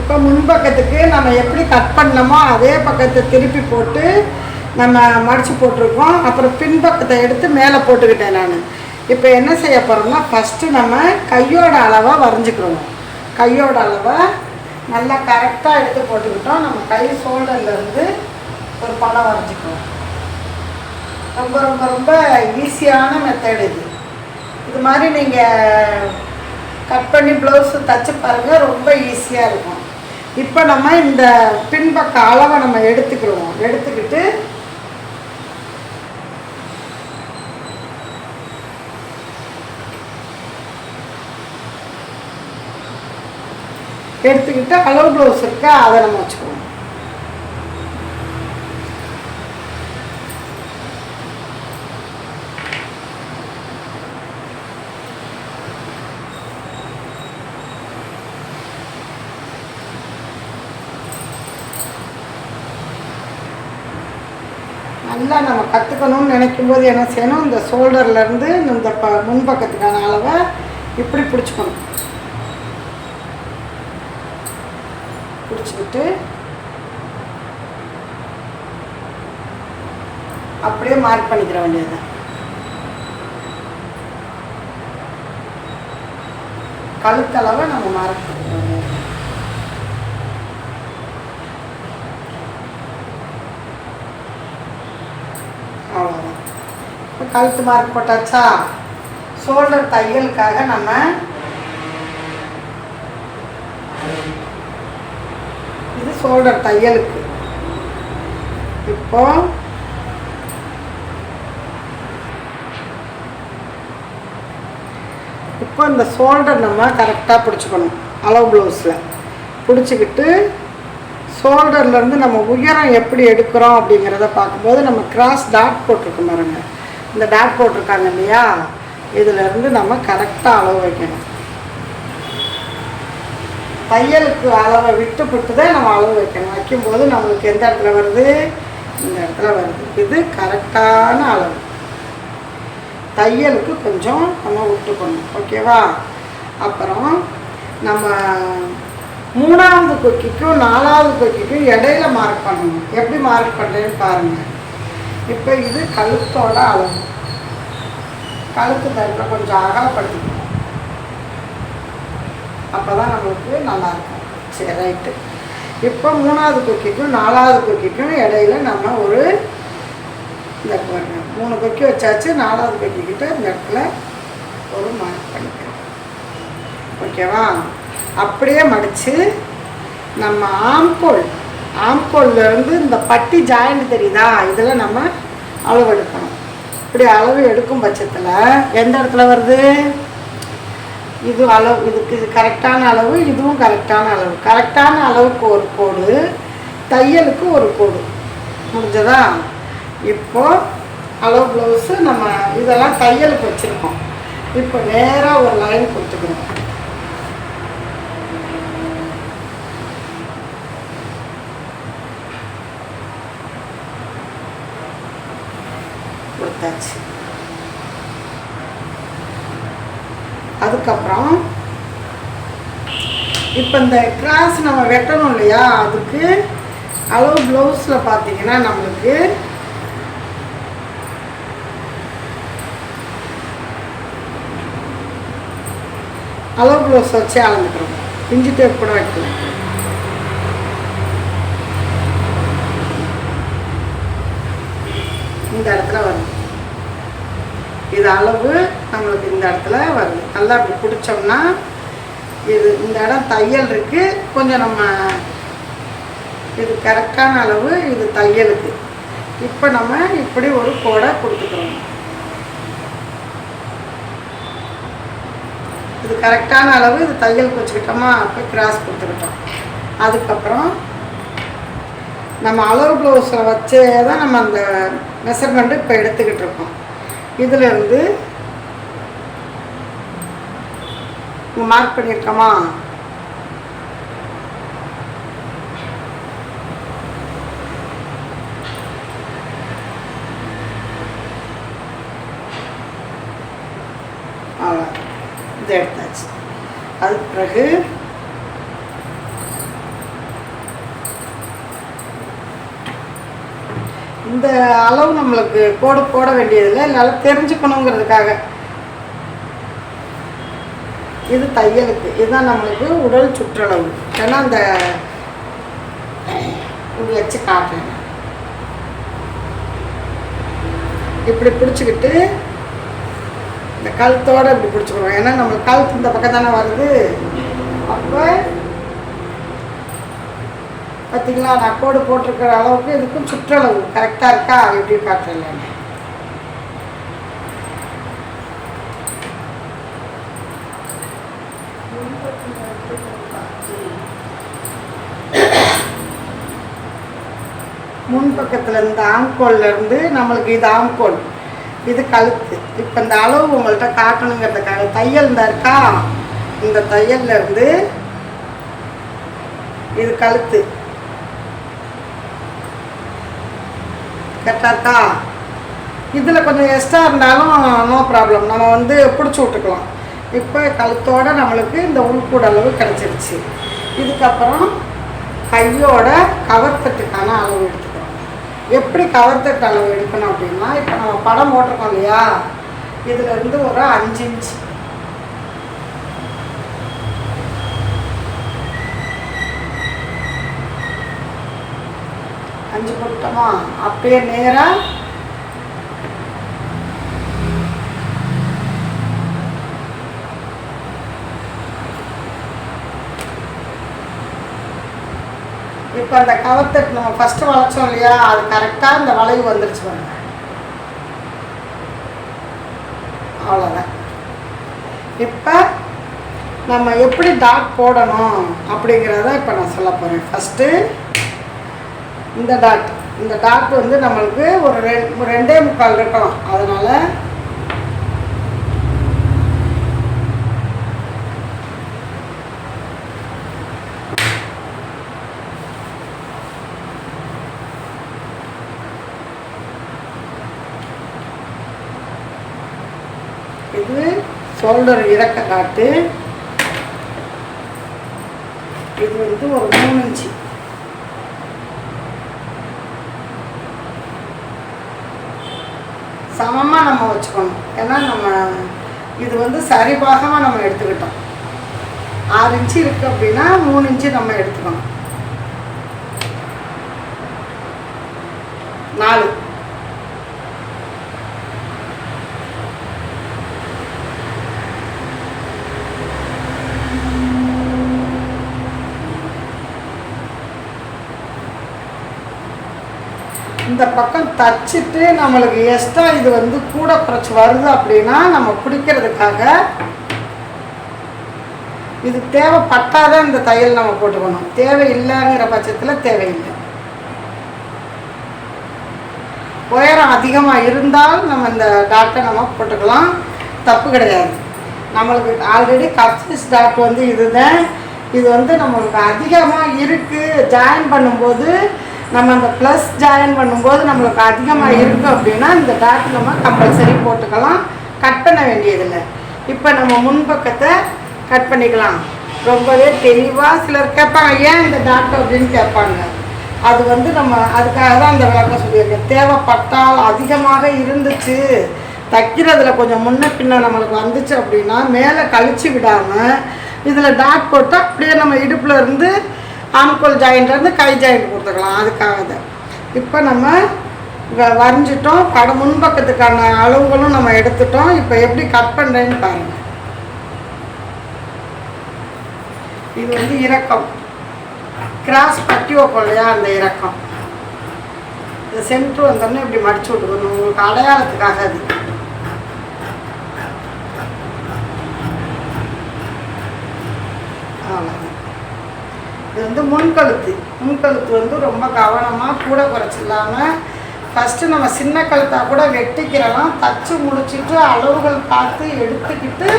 இப்போ முன்பக்கத்துக்கு நம்ம எப்படி கட் பண்ணோமோ அதே பக்கத்தை திருப்பி போட்டு நம்ம மடித்து போட்டிருக்கோம். அப்புறம் பின்பக்கத்தை எடுத்து மேலே போட்டுக்கிட்டேன் நான். இப்போ என்ன செய்ய போகிறோம்னா ஃபஸ்ட்டு நம்ம கையோட அளவாக வரைஞ்சிக்கிறோம். கையோட அளவை நல்லா கரெக்டாக எடுத்து போட்டுக்கிட்டோம். நம்ம கை ஷோல்டர்லேருந்து ஒரு படம் வரைஞ்சிக்கிறோம். ரொம்ப ரொம்ப ரொம்ப ஈஸியான மெத்தட் இது. இது மாதிரி நீங்கள் கட் பண்ணி ப்ளவுஸு தச்சு பாருங்கள் ரொம்ப ஈஸியாக இருக்கும். இப்போ நம்ம இந்த பின்பக்க அளவை நம்ம எடுத்துக்கிடுவோம். எடுத்துக்கிட்டு எடுத்துக்கிட்டு அளவு ப்ளவுஸ் இருக்கா? அதை நம்ம வச்சுக்கணும் நல்லா நம்ம கற்றுக்கணும்னு நினைக்கும் போது என்ன செய்யணும்? இந்த ஷோல்டர்லேருந்து இந்த ப முன்பக்கத்துக்கான அளவை இப்படி பிடிச்சிக்கணும். பிடிச்சிக்கிட்டு அப்படியே மார்க் பண்ணிக்கிற வேண்டியது கழுத்தளவை நம்ம மார்க் பண்ணிக்கிற வேண்டியது அவ்வளோதான் இப்போ கழுத்து மார்க் போட்டாச்சா? ஷோல்டர் தையலுக்காக நம்ம இது ஷோல்டர் தையலுக்கு. இப்போ இப்போ இந்த ஷோல்டர் நம்ம கரெக்டாக பிடிச்சிக்கணும். அளவு ப்ளவுஸில் பிடிச்சிக்கிட்டு ஷோல்டர்லேருந்து நம்ம உயரம் எப்படி எடுக்கிறோம் அப்படிங்கிறத பார்க்கும்போது நம்ம கிராஸ் டாட் போட்டிருக்கோம் பாருங்க. இந்த டாட் போட்டிருக்காங்க இல்லையா? இதிலிருந்து நம்ம கரெக்டாக அளவு வைக்கணும். தையலுக்கு அளவை விட்டு விட்டு தான் நம்ம அளவு வைக்கணும். வைக்கும்போது நம்மளுக்கு எந்த இடத்துல வருது? இந்த இடத்துல வருது. இது கரெக்டான அளவு. தையலுக்கு கொஞ்சம் நம்ம விட்டுக்கணும். ஓகேவா? அப்புறம் நம்ம மூணாவது கொக்கிக்கும் நாலாவது கொக்கிக்கும் இடையில மார்க் பண்ணணும். எப்படி மார்க் பண்ணுறேன்னு பாருங்கள் இப்போ இது கழுத்தோட அளவு. கழுத்து தட்டில் கொஞ்சம் அகலப்படுத்திக்கணும். அப்போ தான் நம்மளுக்கு நல்லாயிருக்கும் சரி ரைட்டு இப்போ மூணாவது கொக்கிக்கும் நாலாவது கொக்கிக்கும் இடையில நம்ம ஒரு இந்த மூணு கொக்கி வச்சாச்சு. நாலாவது கொக்கிக்கிட்ட இந்த இடத்துல ஒரு மார்க் பண்ணிக்கிறோம் ஓகேவா அப்படியே மடித்து நம்ம ஆம்கோல் ஆம்கோல்லேருந்து இந்த பட்டி ஜாயிண்ட் தெரியுதா? இதில் நம்ம அளவு எடுக்கணும் இப்படி அளவு எடுக்கும் பட்சத்தில் எந்த இடத்துல வருது? இது அளவு இதுக்கு இது கரெக்டான அளவு இதுவும் கரெக்டான அளவு. கரெக்டான அளவுக்கு ஒரு கோடு தையலுக்கு ஒரு கோடு. முடிஞ்சதா? இப்போது அளவு ப்ளவுஸு நம்ம இதெல்லாம் தையலுக்கு வச்சுருக்கோம். இப்போ நேராக ஒரு லைன் கொடுத்துக்கிறோம் கொடுத்தாச்சு. அதுக்கப்புறம் இப்போ இந்த கிராஸ் நம்ம வெட்டணும் இல்லையா? அதுக்கு அளவு ப்ளவுஸில் பார்த்தீங்கன்னா நம்மளுக்கு அளவு ப்ளவுஸ் வச்சு அளந்துக்கிறோம் இஞ்சி டேப் கூட வைக்கலாம். இந்த இடத்துல வரும் இது அளவு நம்மளுக்கு இந்த இடத்துல வருது. நல்லா அப்படி பிடிச்சோம்னா இது இந்த இடம் தையல் இருக்குது கொஞ்சம் நம்ம இது கரெக்டான அளவு இது தையலுக்கு. இப்போ நம்ம இப்படி ஒரு கோடை கொடுத்துக்கிறோம். இது கரெக்டான அளவு இது தையலுக்கு வச்சுக்கிட்டோமா? அப்போ கிராஸ் கொடுத்துக்கிட்டோம். அதுக்கப்புறம் நம்ம அளவு ப்ளவுஸில் வச்சே தான் நம்ம அந்த மெஷர்மெண்ட்டு இப்போ எடுத்துக்கிட்டு இருக்கோம். இதிலேருந்து இங்கே மார்க் பண்ணியிருக்கோமா? அவ்வளோ இதை எடுத்தாச்சு. அதுக்கு பிறகு இந்த அளவு நம்மளுக்கு கோடு போட வேண்டியதில்லை. நல்லா தெரிஞ்சுக்கணுங்கிறதுக்காக. இது தையலுக்கு. இதுதான் நம்மளுக்கு உடல் சுற்றளவு. ஏன்னா அந்த இப்படி வச்சு காட்டுறேன். இப்படி பிடிச்சிக்கிட்டு இந்த கழுத்தோட இப்படி பிடிச்சிக்கணும் ஏன்னா நம்மளுக்கு கழுத்து இந்த பக்கம் தானே வருது. அப்போ பார்த்தீங்களா நான் கோடு போட்டிருக்கிற அளவுக்கு இதுக்கும் சுற்றளவு கரெக்டாக இருக்கா? எப்படி காட்டுறேன் நான். முன் பக்கத்தில் இந்த ஆம்கோல்ல இருந்து நம்மளுக்கு இது ஆம்கோல். இது கழுத்து. இப்போ இந்த அளவு உங்கள்கிட்ட காட்டணுங்கிறதுக்காக தையல் இந்த இருக்கா? இந்த தையல்ல இருந்து இது கழுத்து. கரெக்டாக இருக்கா? இதில் கொஞ்சம் எக்ஸ்ட்ரா இருந்தாலும் நோ ப்ராப்ளம் நம்ம வந்து பிடிச்சி விட்டுக்கலாம். இப்போ கழுத்தோட நம்மளுக்கு இந்த உள்கூட அளவு கிடச்சிருச்சு. இதுக்கப்புறம் கையோட கவர்த்தட்டுக்கான அளவு எடுத்துக்கிறோம் எப்படி கவர்த்தட்டு அளவு எடுக்கணும் அப்படின்னா இப்போ நம்ம படம் போட்டிருக்கோம் இல்லையா? இதுலேருந்து ஒரு அஞ்சு இன்ச் அஞ்சு முட்டமா அப்படியே நேரா. இப்போ அந்த கவத்தை நம்ம ஃபஸ்ட்டு வளைச்சோம் இல்லையா? அது கரெக்டாக இந்த வளைவு வந்துருச்சு பாருங்க. அவ்வளோதான் இப்போ நம்ம எப்படி டாட் போடணும் அப்படிங்கிறத இப்போ நான் சொல்ல போகிறேன் ஃபஸ்ட்டு இந்த டாட் இந்த டாட் வந்து நம்மளுக்கு ஒரு ரெண்டு ரெண்டே முக்கால் இருக்கலாம். அதனால் இது ஷோல்டர் இறக்க காட்டு இது வந்து ஒரு மூணு இன்ச்சு சமமாக நம்ம வச்சுக்கணும். ஏன்னா நம்ம இது வந்து சரிபாகமாக நம்ம எடுத்துக்கிட்டோம். ஆறு இன்ச்சு இருக்குது அப்படின்னா மூணு இன்ச்சு நம்ம எடுத்துக்கணும். நாலு. இந்த பக்கம் தச்சுட்டு நம்மளுக்கு எக்ஸ்ட்ரா இது வந்து கூட குறைச்சி வருது அப்படின்னா நம்ம பிடிக்கிறதுக்காக இது தேவைப்பட்டாதான் இந்த தையல் நம்ம போட்டுக்கணும். தேவையில்லைங்கிற பட்சத்தில் தேவையில்லை. உயரம் அதிகமாக இருந்தால் நம்ம இந்த டாட்டை நம்ம போட்டுக்கலாம். தப்பு கிடையாது. நம்மளுக்கு ஆல்ரெடி கப்சிஸ் டாட் வந்து இதுதான். இது வந்து நம்மளுக்கு அதிகமாக இருக்குது ஜாயின் பண்ணும்போது நம்ம அந்த ப்ளஸ் ஜாயின் பண்ணும்போது நம்மளுக்கு அதிகமாக இருக்குது அப்படின்னா இந்த டாட் நம்ம கம்பல்சரி போட்டுக்கலாம். கட் பண்ண வேண்டியதில்லை. இப்போ நம்ம முன்பக்கத்தை கட் பண்ணிக்கலாம். ரொம்பவே தெளிவாக சிலர் கேட்பாங்க ஏன் இந்த டாட் அப்படின்னு கேட்பாங்க? அது வந்து நம்ம அதுக்காக தான் அந்த விளக்கம் சொல்லியிருக்கேன். தேவைப்பட்டால் அதிகமாக இருந்துச்சு. தைக்கிறதுல கொஞ்சம் முன்ன பின்ன நம்மளுக்கு வந்துச்சு அப்படின்னா மேலே கழிச்சு விடாமல் இதில் டாட் போட்டால் அப்படியே நம்ம இடுப்புல இருந்து ஆம்கோல் வந்து கை ஜாயிண்ட் கொடுத்துக்கலாம் அதுக்காக தான் இப்போ நம்ம வ- வரைஞ்சிட்டோம். படம் முன்பக்கத்துக்கான அளவுகளும் நம்ம எடுத்துட்டோம். இப்போ எப்படி கட் பண்ணுறேன்னு பாருங்கள் இது வந்து இறக்கம் கிராஸ் பட்டி வைப்போம் இல்லையா அந்த இறக்கம் இந்த சென்ட்ரு வந்தோடனே இப்படி மடிச்சு விட்டுக்கணும். உங்களுக்கு அடையாளத்துக்காக அது. அவ்வளோதான் இது வந்து முன்கழுத்து. முன்கழுத்து வந்து ரொம்ப கவனமாக கூட குறைச்சில்லாமல் ஃபஸ்ட்டு நம்ம சின்ன கழுத்தாக கூட வெட்டிக்கிறலாம். தச்சு முடிச்சுட்டு அளவுகள் பார்த்து எடுத்துக்கிட்டு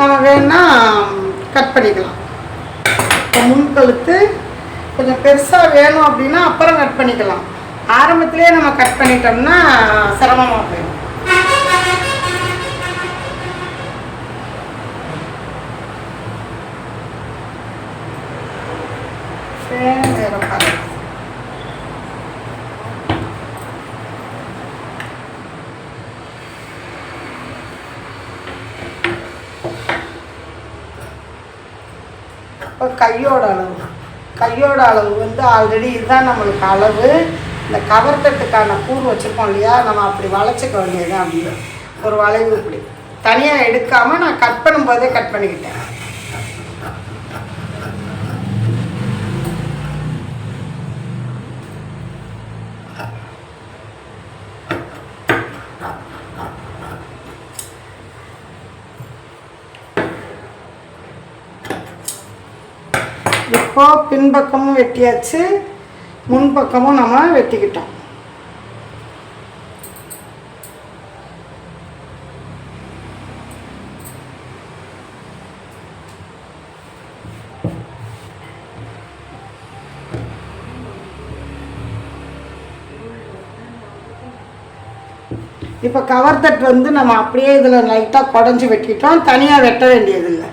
நம்ம வேணால் கட் பண்ணிக்கலாம். இப்போ முன்கழுத்து கொஞ்சம் பெருசாக வேணும் அப்படின்னா அப்புறம் கட் பண்ணிக்கலாம். ஆரம்பத்திலே நம்ம கட் பண்ணிட்டோம்னா சிரமமாக போயிடும் சரி, நேரம் பாருங்க. கையோட அளவு. கையோட அளவு வந்து ஆல்ரெடி இதுதான் நம்மளுக்கு அளவு. இந்த கவர் தட்டுக்கான கூறு வச்சுருக்கோம் இல்லையா? நம்ம அப்படி வளைச்சிக்க வேண்டியது அப்படின்னு ஒரு வளைவு இப்படி. தனியாக எடுக்காமல் நான் கட் பண்ணும்போதே கட் பண்ணிக்கிட்டேன். இப்போ பின்பக்கமும் வெட்டியாச்சு முன்பக்கமும் நம்ம வெட்டிக்கிட்டோம். இப்போ கவர் தட் வந்து நம்ம அப்படியே இதில் லைட்டாக குடஞ்சி வெட்டிட்டோம். தனியாக வெட்ட வேண்டியதில்லை.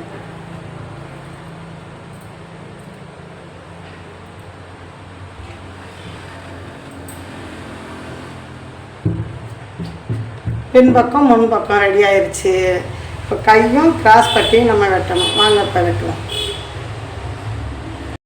பின்பக்கம் முன்பக்கம் ரெடி ஆயிடுச்சு இப்போ கையும் கிராஸ் பட்டியும் நம்ம வெட்டணும். வாங்க இப்போ வெட்டுவோம்.